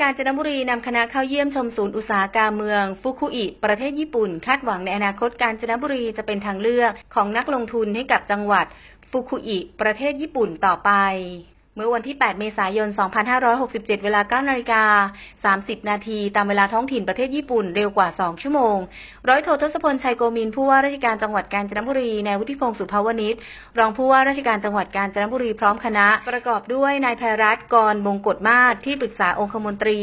กาญจนบุรีนำคณะเข้าเยี่ยมชมศูนย์อุตสาหกรรมเมืองฟุคุอิ ประเทศญี่ปุ่น คาดหวังในอนาคตกาญจนบุรีจะเป็นทางเลือกของนักลงทุนให้กับจังหวัดฟุคุอิ ประเทศญี่ปุ่นต่อไป เมื่อวันที่ 8 เมษายน 2567 เวลา9นาฬิกา 30 นาที ตามเวลาท้องถิ่นประเทศญี่ปุ่นเร็วกว่า 2 ชั่วโมง ร้อยโททศพล ชัยโกมิน ผู้ว่าราชการจังหวัดกาญจนบุรี นายวุฒิพงศ์สุภาวนิชรองผู้ว่าราชการจังหวัดกาญจนบุรีพร้อมคณะ ประกอบด้วยนายภัยรัตน์กรบงกฎมาศที่ปรึกษาองคมนตรี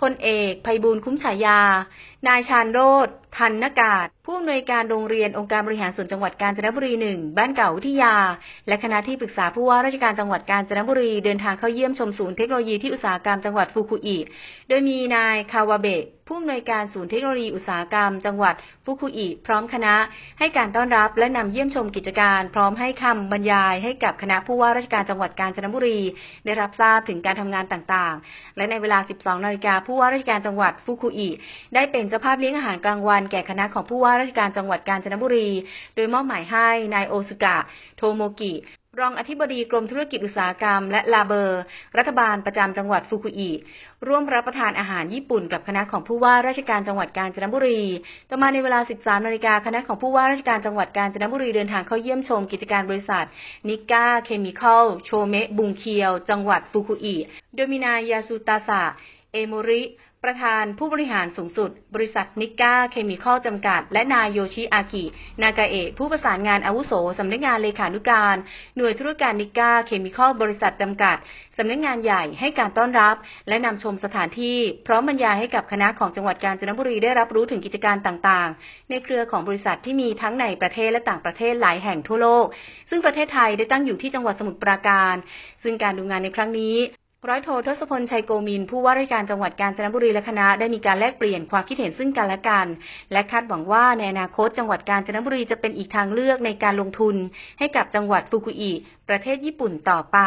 พลเอกภัยบูลคุ้มฉายา นายชาญโรธทันนากาศผู้อำนวยการโรงเรียนองค์การบริหารส่วนจังหวัดกาญจนบุรีหนึ่งบ้านเก่าวิทยา และคณะที่ปรึกษาผู้ว่าราชการจังหวัดกาญจนบุรีเดินทางเข้าเยี่ยมชมศูนย์เทคโนโลยีที่อุตสาหกรรมจังหวัดฟุกุอิ โดยมีนายคาวาเบะ ผู้อำนวยการศูนย์เทคโนโลยีอุตสาหกรรม จังหวัดฟุกุอิพร้อมคณะ ให้การต้อนรับและนำเยี่ยมชมกิจการ พร้อมให้คำบรรยายให้กับคณะผู้ว่าราชการจังหวัดกาญจนบุรี ได้รับทราบถึงการทำงานต่างๆ และในเวลา 12 นาฬิกาผู้ว่าราชการจังหวัดฟุกุอิได้เป็นเจ้าภาพเลี้ยงอาหารกลางวันแก่คณะของผู้ว่าราชการจังหวัดกาญจนบุรี โดยมอบหมายให้นายโอสุกะ โทโมกิ รองอธิบดีกรมธุรกิจอุตสาหกรรม และลาเบอร์ รัฐบาลประจำจังหวัดฟุกุอิร่วมรับประทานอาหารญี่ปุ่นกับคณะของผู้ว่าราชการจังหวัดกาญจนบุรี ต่อมาในเวลา 13 นาฬิกาคณะของผู้ว่าราชการจังหวัดกาญจนบุรีเดินทางเข้าเยี่ยมชมกิจการบริษัท นิก้าเคมีคอลโชเมะบุงเคียว จังหวัดฟุกุอิโดยมีนายยาสุตาสะเอโมริ ประธานผู้บริหารสูงสุด บริษัทนิก้าเคมีคอลจำกัด และนายโยชิอากิ นากาเอะผู้ประสานงานอาวุโสสำนักงานเลขานุการ หน่วยธุรการนิก้าเคมีคอลบริษัทจำกัดสำนักงานใหญ่ให้การต้อนรับ และนำชมสถานที่ พร้อมบรรยายให้กับคณะของจังหวัดกาญจนบุรีได้รับรู้ถึงกิจการต่างๆ ในเครือของบริษัทที่มีทั้งในประเทศและต่างประเทศหลายแห่งทั่วโลก ซึ่งประเทศไทยได้ตั้งอยู่ที่จังหวัดสมุทรปราการ ซึ่งการดูงานในครั้งนี้ ร้อยโททศพลชัยโกมิน ผู้ว่าราชการจังหวัดกาญจนบุรีและคณะได้มีการแลกเปลี่ยนความคิดเห็นซึ่งกันและกัน และคาดหวังว่าในอนาคตจังหวัดกาญจนบุรีจะเป็นอีกทางเลือกในการลงทุน ให้กับจังหวัดฟุกุอิ ประเทศญี่ปุ่นต่อไป